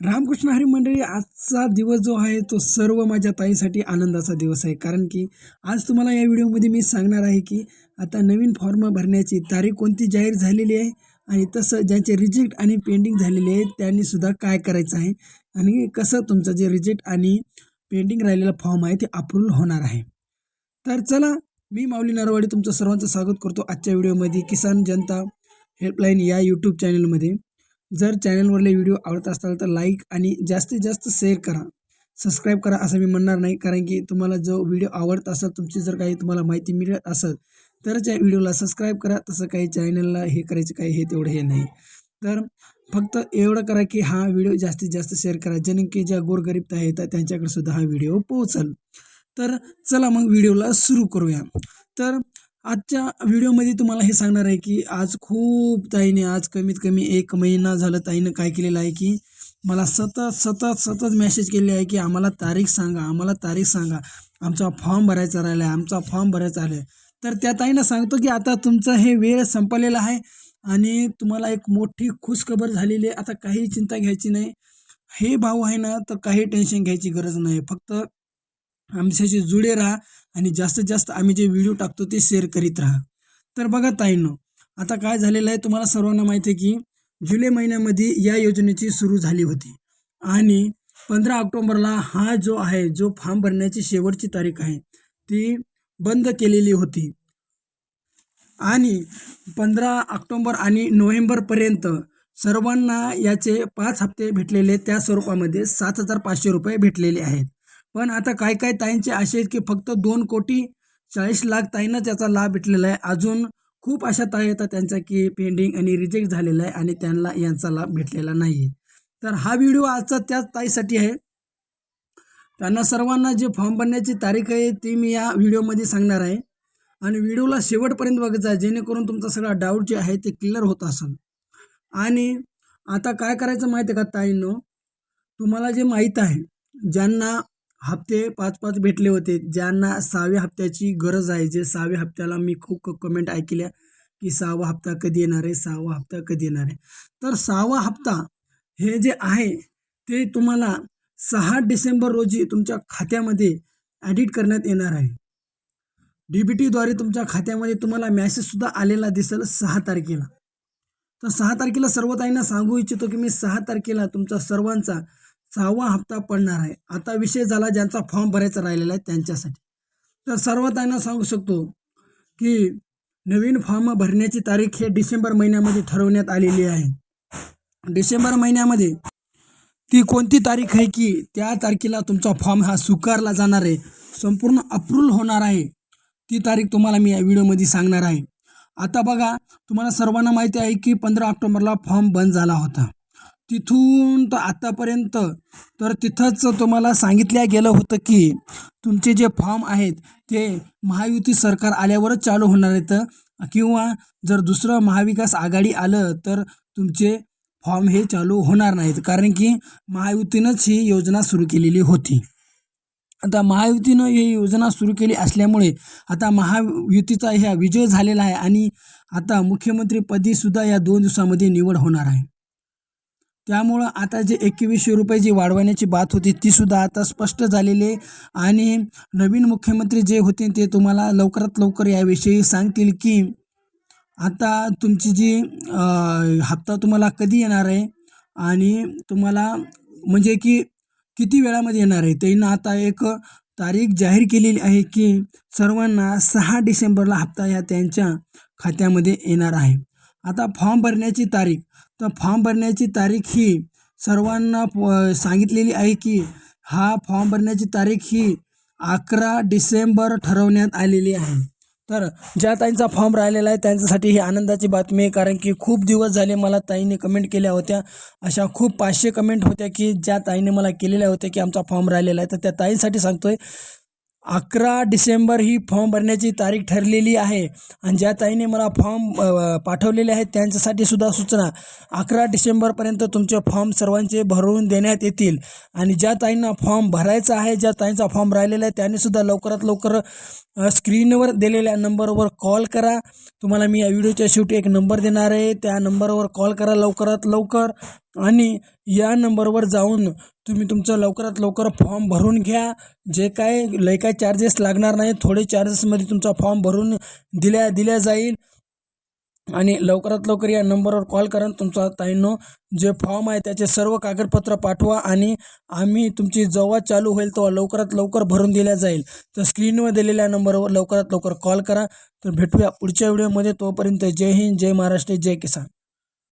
रामकृष्ण हरी मंडळी आजचा दिवस जो आहे तो सर्व माझ्या ताईसाठी आनंदाचा दिवस आहे. कारण की आज तुम्हाला या व्हिडिओमध्ये मी सांगणार आहे की आता नवीन फॉर्म भरण्याची तारीख कोणती जाहीर झालेली आहे आणि तसं ज्यांचे रिजेक्ट आणि पेंडिंग झालेले आहेत त्यांनी सुद्धा काय करायचं आहे आणि कसं तुमचं जे रिजेक्ट आणि पेंडिंग राहिलेला फॉर्म आहे ते अप्रूव्हल होणार आहे. तर चला मी माऊली नारवाडी तुमचं सर्वांचं स्वागत करतो आजच्या व्हिडिओमध्ये. किसान जनता हेल्पलाईन या यूट्यूब चॅनलमध्ये जर चॅनलवरले व्हिडिओ आवडत असताल तर लाईक आणि जास्तीत जास्त शेअर करा. सबस्क्राईब करा असं मी म्हणणार नाही कारण की तुम्हाला जो व्हिडिओ आवडत असेल तुमची जर काही तुम्हाला माहिती मिळत असेल तरच या व्हिडिओला सबस्क्राईब करा. तसं काही चॅनलला हे करायचं काही हे तेवढं हे नाही. तर फक्त एवढं करा की हा व्हिडिओ जास्तीत जास्त शेअर करा जेणे की ज्या गोरगरीब आहेत त्यांच्याकडे सुद्धा हा व्हिडिओ पोहोचल. तर चला मग व्हिडिओला सुरू करूया. तर आजच्या व्हिडिओमध्ये तुम्हाला हे सांगणार आहे की आज खूप ताईने आज कमीत कमी एक महिना झालं ताईनं काय केलेलं आहे की मला सतत सतत सतत मेसेज केले आहे की आम्हाला तारीख सांगा आम्हाला तारीख सांगा. आमचा फॉर्म भरायचा राहिला आहे आमचा फॉर्म भरायचा आला आहे. तर त्या ताईनं सांगतो की आता तुमचा हे वेळ संपलेला आहे आणि तुम्हाला एक मोठी खुशखबर झालेली आहे. आता काही चिंता घ्यायची नाही. हे भाऊ आहे ना तर काही टेन्शन घ्यायची गरज नाही. फक्त आमच्याशी जुडे राहा आणि जास्तीत जास्त आम्ही जे व्हिडिओ टाकतो ते शेअर करीत राहा. तर बघा ताईंनो आता काय झालेलं आहे तुम्हाला सर्वांना माहिती आहे की जुलै महिन्यामध्ये या योजनेची सुरू झाली होती. आणि पंधरा ऑक्टोंबरला हा जो आहे जो फॉर्म भरण्याची शेवटची तारीख आहे ती बंद केलेली होती. आणि पंधरा ऑक्टोंबर आणि नोव्हेंबरपर्यंत सर्वांना याचे पाच हप्ते भेटलेले त्या स्वरूपामध्ये सात हजार पाचशे रुपये भेटलेले आहेत. पण आता काय काय ताईंचे असे आहेत की फक्त दोन कोटी चाळीस लाख ताईंना त्याचा लाभ भेटलेला आहे. अजून खूप अशा ताई येतात त्यांचा की पेंडिंग आणि रिजेक्ट झालेला आहे आणि त्यांना यांचा लाभ भेटलेला नाही आहे. तर हा व्हिडिओ आजचा त्याच ताईसाठी आहे. त्यांना सर्वांना जे फॉर्म भरण्याची तारीख आहे ती मी या व्हिडिओमध्ये सांगणार आहे. आणि व्हिडिओला शेवटपर्यंत बघायचा आहे जेणेकरून तुमचा सगळा डाऊट जे आहे ते क्लिअर होत असेल. आणि आता काय करायचं माहिती आहे का ताईंनो? तुम्हाला जे माहीत आहे ज्यांना हप्ते पाच पाच भेटले होते. ज्यांना सहाव्या हप्त्याची गरज आहे जे सहाव्या हप्त्याला मी खूप कमेंट ऐकल्या की सहावा हप्ता कधी येणार आहे सहावा हप्ता कधी येणार आहे. तर सहावा हप्ता हे जे आहे ते तुम्हाला सहा डिसेंबर रोजी तुमच्या खात्यामध्ये ॲडिट करण्यात येणार आहे. डी बी टीद्वारे तुमच्या खात्यामध्ये तुम्हाला मॅसेजसुद्धा आलेला दिसेल सहा तारखेला. तर सहा तारखेला सर्वताईंना सांगू इच्छितो की मी सहा तारखेला तुमचा सर्वांचा सहावा हप्ता पडणार आहे. आता विषय झाला ज्यांचा फॉर्म भरायचा राहिलेला आहे त्यांच्यासाठी. तर सर्वात त्यांना सांगू शकतो की नवीन फॉर्म भरण्याची तारीख हे डिसेंबर महिन्यामध्ये ठरवण्यात आलेली आहे. डिसेंबर महिन्यामध्ये ती कोणती तारीख आहे की त्या तारखेला तुमचा फॉर्म हा स्वीकारला जाणार आहे. संपूर्ण अप्रूव्ह होणार आहे. ती तारीख तुम्हाला मी या व्हिडिओमध्ये सांगणार आहे. आता बघा तुम्हाला सर्वांना माहिती आहे की पंधरा ऑक्टोबरला फॉर्म बंद झाला होता. तिथून तर आत्तापर्यंत तर तिथंच तुम्हाला सांगितलं गेलं होतं की तुमचे जे फॉर्म आहेत ते महायुती सरकार आल्यावरच चालू होणार आहेत. किंवा जर दुसरं महाविकास आघाडी आलं तर तुमचे फॉर्म हे चालू होणार नाहीत. कारण की महायुतीनंच ही योजना सुरू केलेली होती. आता महायुतीनं ही योजना सुरू केली असल्यामुळे आता महायुतीचा ह्या विजय झालेला आहे आणि आता मुख्यमंत्रीपदीसुद्धा या दोन दिवसामध्ये निवड होणार आहे. त्यामुळं आता जे एकवीसशे रुपये जी वाढवण्याची बात होती तीसुद्धा आता स्पष्ट झालेली आहे. आणि नवीन मुख्यमंत्री जे होते ते तुम्हाला लवकरात लवकर याविषयी सांगतील की आता तुमची जी हप्ता तुम्हाला कधी येणार आहे? आणि तुम्हाला म्हणजे की किती वेळामध्ये येणार आहे? त्यांना आता एक तारीख जाहीर केलेली आहे की सर्वांना सहा डिसेंबरला हप्ता ह्या त्यांच्या खात्यामध्ये येणार आहे. आता फॉर्म भरण्याची तारीख तर फॉर्म भरण्याची तारीख ही सर्वांना सांगितलेली आहे की हा फॉर्म भरण्याची तारीख ही अकरा डिसेंबर ठरवण्यात आलेली आहे. तर ज्या ताईंचा फॉर्म राहिलेला आहे त्यांच्यासाठी ही आनंदाची बातमी आहे कारण की खूप दिवस झाले मला ताईने कमेंट केल्या होत्या. अशा खूप पाचशे कमेंट होत्या की ज्या ताईने मला केलेल्या होत्या की आमचा फॉर्म राहिलेला आहे. तर त्या ताईंसाठी सांगतोय अकरा डिसेंबर ही फॉर्म भरण्याची तारीख ठरलेली आहे. आणि ज्या ताईने मला फॉर्म पाठवलेले आहेत त्यांच्यासाठी सुद्धा सूचना. अकरा डिसेंबरपर्यंत तुमचे फॉर्म सर्वांचे भरून देण्यात येतील. आणि ज्या ताईंना फॉर्म भरायचा आहे ज्या ताईंचा फॉर्म राहिलेला आहे त्यांनीसुद्धा लवकरात लवकर स्क्रीनवर दिलेल्या नंबरवर कॉल करा. तुम्हाला मी या व्हिडिओच्या शेवटी एक नंबर देणार आहे. त्या नंबरवर कॉल करा लवकरात लवकर. आणि या नंबरवर जाऊन तुम्ही तुमचं लवकरात लवकर फॉर्म भरून घ्या. जे काय लय काय चार्जेस लागणार नाही थोडे चार्जेसमध्ये तुमचा फॉर्म भरून दिल्या दिल्या जाईल. आणि लवकरात लवकर या नंबरवर कॉल करा. तुमचा ताईंनो जे फॉर्म आहे त्याचे सर्व कागदपत्र पाठवा आणि आम्ही तुमची जेव्हा चालू होईल तेव्हा लवकरात लवकर भरून दिल्या जाईल. तर स्क्रीनवर दिलेल्या नंबरवर लवकरात लवकर कॉल करा. तर भेटूया पुढच्या व्हिडिओमध्ये. तोपर्यंत जय हिंद जय महाराष्ट्र जय किसान.